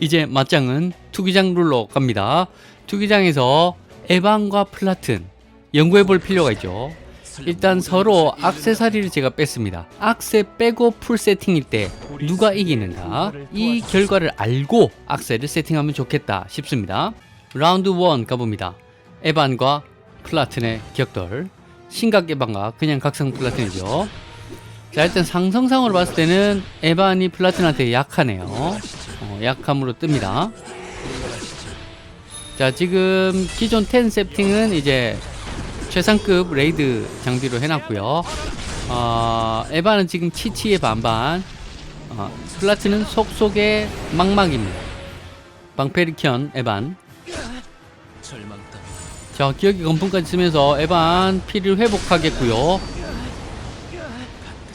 이제 맞짱은 투기장 룰로 갑니다. 투기장에서 에반과 플라튼 연구해 볼 필요가 있죠. 일단 서로 악세사리를 제가 뺐습니다. 악세 빼고 풀 세팅일 때 누가 이기는가 이 결과를 알고 악세를 세팅하면 좋겠다 싶습니다. 라운드 1 가봅니다. 에반과 플라튼의 격돌 신각 에반과 그냥 각성 플라튼이죠. 자 일단 상성상으로 봤을 때는 에반이 플라튼한테 약하네요. 어, 약함으로 뜹니다. 자 지금 기존 10 세팅은 이제 최상급 레이드 장비로 해놨고요. 어, 에바는 지금 치치의 반반, 어, 플라트는 속속의 망막입니다. 방패를 켠 에반. 자 기억의 건품까지 쓰면서 에반 피를 회복하겠고요.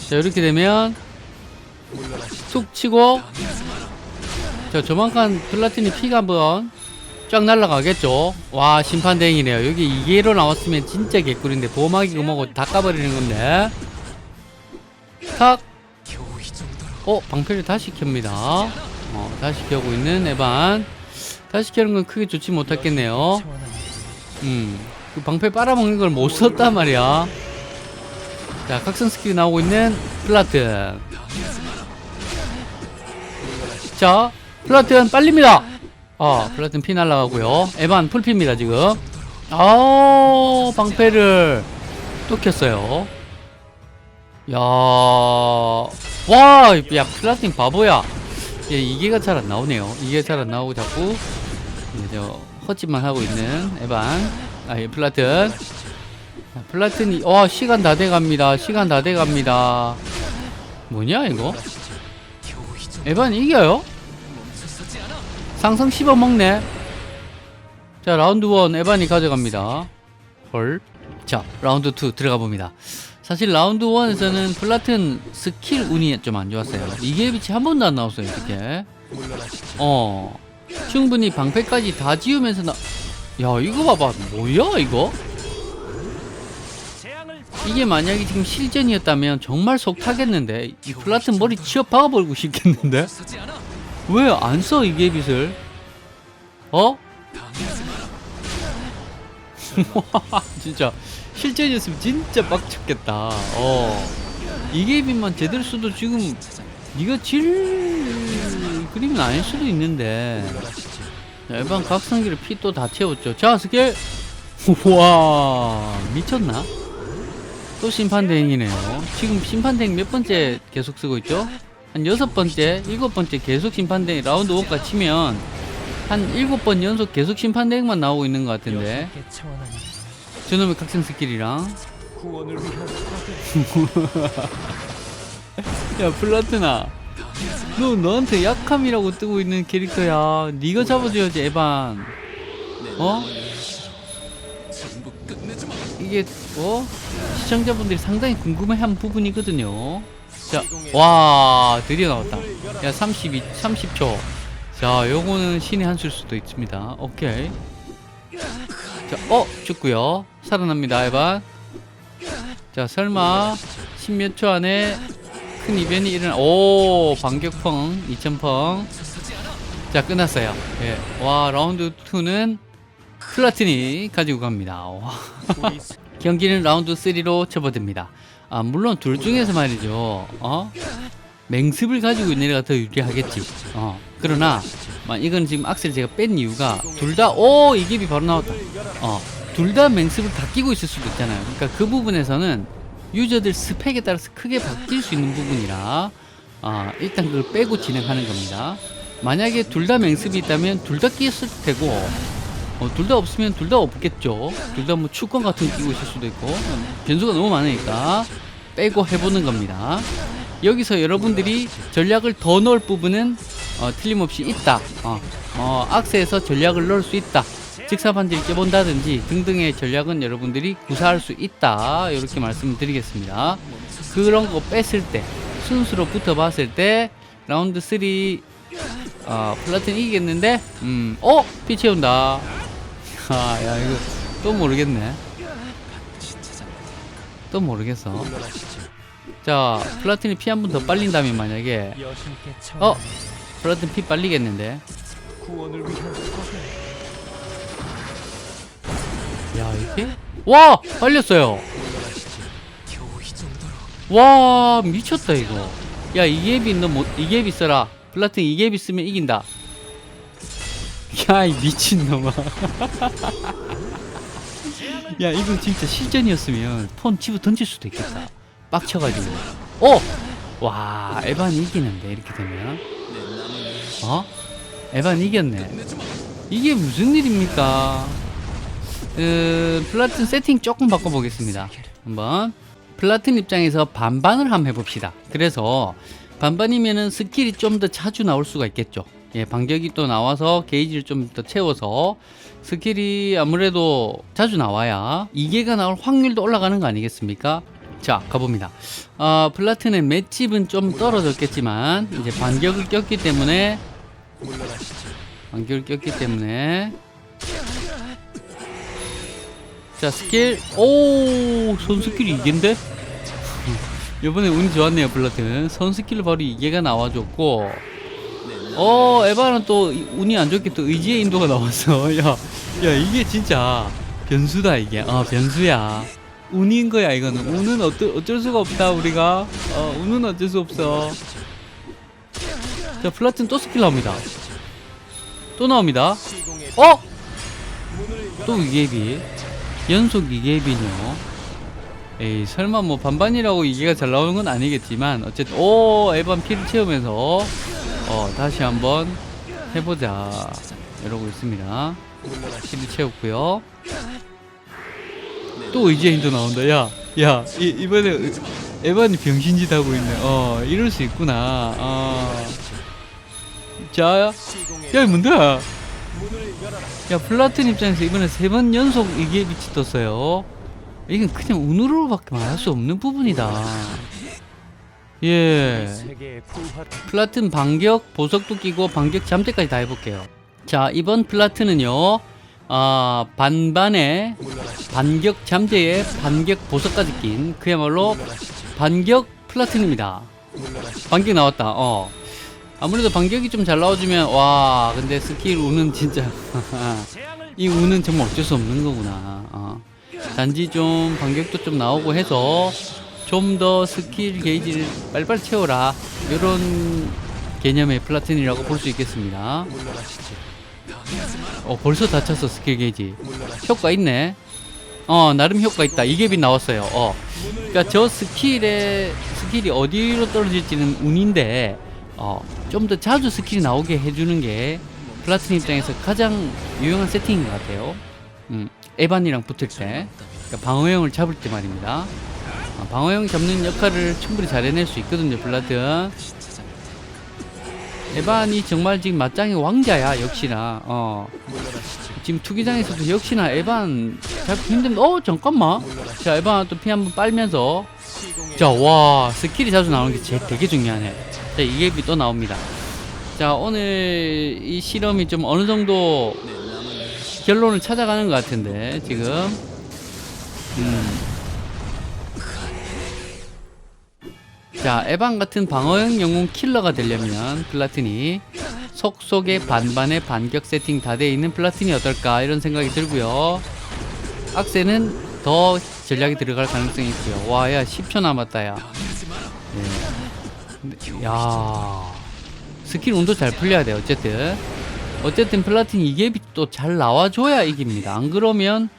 자 이렇게 되면 툭 치고 자 조만간 플라틴이 피가 한번 쫙 날라가겠죠. 와 심판 대행이네요. 여기 이게로 나왔으면 진짜 개꿀인데 보호막이고 뭐고 다 까버리는 건데. 탁. 어 방패를 다시 켭니다. 어 다시 켜고 있는 에반. 다시 켜는 건 크게 좋지 못했겠네요. 음. 그 방패 빨아먹는 걸 못 썼단 말이야. 자 각성 스킬이 나오고 있는 플라튼. 자 플라튼 빨립니다. 아, 플라틴 피 날라가고요. 에반 풀피입니다, 지금. 아, 방패를 또 켰어요. 야, 와, 야, 플라틴 바보야. 얘 이게가 잘 안 나오네요. 이게 잘 안 나오고 자꾸 이제 저 헛짓만 하고 있는 에반. 아, 예, 플라튼. 자, 플라튼이, 와, 시간 다 돼갑니다. 시간 다 돼갑니다. 뭐냐, 이거? 에반 이겨요? 상성 씹어 먹네. 자, 라운드 1 에반이 가져갑니다. 헐. 자, 라운드 2 들어가 봅니다. 사실 라운드 1에서는 플라튼 스킬 운이 좀 안 좋았어요. 이게 빛이 한 번도 안 나왔어요, 이렇게. 어. 충분히 방패까지 다 지우면서 나. 야, 이거 봐봐. 뭐야, 이거? 이게 만약에 지금 실전이었다면 정말 속 타겠는데. 이 플라튼 머리 치어 박아버리고 싶겠는데? 왜 안 써 이게 빛을? 어? 진짜 실전이었으면 진짜 빡쳤겠다. 어. 이게 빛만 제대로 써도 지금 이거 질 그림은 아닐 수도 있는데. 자, 일반 각성기를 피 또 다 채웠죠. 자 스킬. 와 미쳤나? 또 심판 대행이네요. 지금 심판 대행 몇 번째 계속 쓰고 있죠? 한 여섯 번째, 일곱 번째 계속 심판대행 라운드 5까 치면 한 일곱 번 연속 계속 심판대행만 나오고 있는 것 같은데. 저놈의 각성 스킬이랑. 야 플라트나. 너 너한테 약함이라고 뜨고 있는 캐릭터야. 네가 잡아줘야지 에반. 어? 이게 어? 시청자분들이 상당히 궁금해한 부분이거든요 자, 와, 드디어 나왔다. 야, 32, 30초. 자, 요거는 신의 한 수일 수도 있습니다. 오케이. 자, 어, 죽고요. 살아납니다, 에반. 자, 설마 10몇 초 안에 큰 이변이 일어나. 오, 반격펑, 2000펑. 자, 끝났어요. 예. 와, 라운드 2는 플라틴이 가지고 갑니다. 와. 경기는 라운드 3로 접어듭니다. 아, 물론 둘 중에서 말이죠. 어? 맹습을 가지고 있는 애가 더 유리하겠지. 어. 그러나, 막 이건 지금 악셀 제가 뺀 이유가 둘 다, 오! 이깁이 바로 나왔다. 어. 둘 다 맹습을 다 끼고 있을 수도 있잖아요. 그러니까 그 부분에서는 유저들 스펙에 따라서 크게 바뀔 수 있는 부분이라, 아, 일단 그걸 빼고 진행하는 겁니다. 만약에 둘 다 맹습이 있다면 둘 다 끼었을 테고, 어, 둘 다 없으면 둘 다 없겠죠. 둘 다 뭐 축권 같은 거 끼고 있을 수도 있고 변수가 너무 많으니까 빼고 해보는 겁니다. 여기서 여러분들이 전략을 더 넣을 부분은 어, 틀림없이 있다. 어, 어, 악세에서 전략을 넣을 수 있다. 직사반지를 깨본다든지 등등의 전략은 여러분들이 구사할 수 있다. 이렇게 말씀드리겠습니다. 그런 거 뺐을 때 순수로 붙어봤을 때 라운드 3 어, 플라틴 이기겠는데 음, 어? 피 채운다. 아, 야, 이거 또 모르겠네. 또 모르겠어. 자, 플라틴이 피 한 번 더 빨린다면 만약에 어? 플라틴 피 빨리겠는데? 야 이게? 와! 빨렸어요. 와 미쳤다 이거. 야 이계비 너 못 이계비 써라. 플라튼 이계비 쓰면 이긴다 야이 미친놈아 야 이거 진짜 실전이었으면 폰 집어 던질 수도 있겠다 빡쳐가지고 어! 와 에반이 이기는데 이렇게 되면 어? 에반 이겼네 이게 무슨 일입니까 그 플라튼 세팅 조금 바꿔보겠습니다 한번 플라튼 입장에서 반반을 한번 해봅시다. 그래서 반반이면은 스킬이 좀 더 자주 나올 수가 있겠죠. 예, 반격이 또 나와서 게이지를 좀 더 채워서 스킬이 아무래도 자주 나와야 이게가 나올 확률도 올라가는 거 아니겠습니까? 자, 가봅니다. 아, 플라튼의 맷집은 좀 떨어졌겠지만 이제 반격을 꼈기 때문에 반격을 꼈기 때문에 자 스킬 오 선스킬이 이겐데 이번에 운이 좋았네요 블라튼 선스킬로 바로 이게가 나와줬고 어 에바는 또 이- 운이 안 좋게 또 의지의 인도가 나왔어 야, 야 이게 진짜 변수다 이게. 아 변수야. 운인 거야 이거는. 운은 어쩔, 어쩔 수가 없다 우리가. 어 운은 어쩔 수 없어. 자 플라튼 또 스킬 나옵니다. 또 나옵니다. 어? 또 이게비 연속 이계빈이요. 에이 설마 뭐 반반이라고 이게가 잘 나오는 건 아니겠지만 어쨌든 오 에반 피를 채우면서 어 다시 한번 해보자 이러고 있습니다. 피를 채웠고요. 또 의지인도 나온다. 야, 야 이, 이번에 의- 에반이 병신짓 하고 있네. 어 이럴 수 있구나. 어. 자, 야 뭔데? 야 플라튼 입장에서 이번에 세 번 연속 이게 빛이 떴어요 이건 그냥 운으로밖에 말할 수 없는 부분이다 예. 플라튼 반격 보석도 끼고 반격 잠재까지 다 해볼게요. 자 이번 플라튼은요 아 반반에 반격 잠재에 반격 보석까지 낀 그야말로 반격 플라튼입니다. 반격 나왔다. 어. 아무래도 반격이 좀 잘 나와주면 와 근데 스킬 운은 진짜 이 운은 정말 어쩔 수 없는 거구나. 어. 단지 좀 반격도 좀 나오고 해서 좀 더 스킬 게이지를 빨리빨리 채워라. 이런 개념의 플라틴이라고 볼 수 있겠습니다. 어 벌써 다 찼어 스킬 게이지. 효과 있네. 어 나름 효과 있다. 이계빈 나왔어요. 어. 그러니까 저 스킬의 스킬이 어디로 떨어질지는 운인데 어 좀 더 자주 스킬이 나오게 해주는 게 플라틴 입장에서 가장 유용한 세팅인 것 같아요. 음 에반이랑 붙을 때. 그러니까 방어형을 잡을 때 말입니다. 어, 방어형 잡는 역할을 충분히 잘 해낼 수 있거든요 플라튼 에반이 정말 지금 맞짱의 왕자야 역시나. 어. 지금 투기장에서도 역시나 에반 잡기 힘든데 어 잠깐만. 자 에반 또 피 한번 빨면서. 자 와 스킬이 자주 나오는 게 제, 되게 중요하네. 자 이게 또 나옵니다. 자 오늘 이 실험이 좀 어느 정도 결론을 찾아가는 것 같은데 지금. 음. 자 에반 같은 방어형 영웅 킬러가 되려면 플라틴이 속속의 반반의 반격 세팅 다 돼 있는 플라틴이 어떨까 이런 생각이 들고요. 악세는 더 전략이 들어갈 가능성이 있고요. 와 야 10초 남았다 야. 네. 야. 스킬 운도 잘 풀려야 돼 어쨌든. 어쨌든 플라틴 이게 또 잘 나와줘야 이깁니다. 안 그러면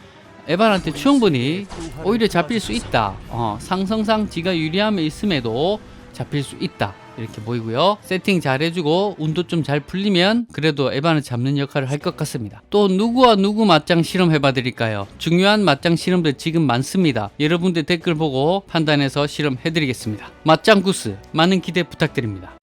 에반한테 충분히 오히려 잡힐 수 있다. 어, 상성상 지가 유리함에 있음에도 잡힐 수 있다. 이렇게 보이고요. 세팅 잘 해주고 운도 좀 잘 풀리면 그래도 에반을 잡는 역할을 할 것 같습니다. 또 누구와 누구 맞짱 실험 해봐 드릴까요? 중요한 맞짱 실험들 지금 많습니다. 여러분들 댓글 보고 판단해서 실험해 드리겠습니다. 맞짱 구스 많은 기대 부탁드립니다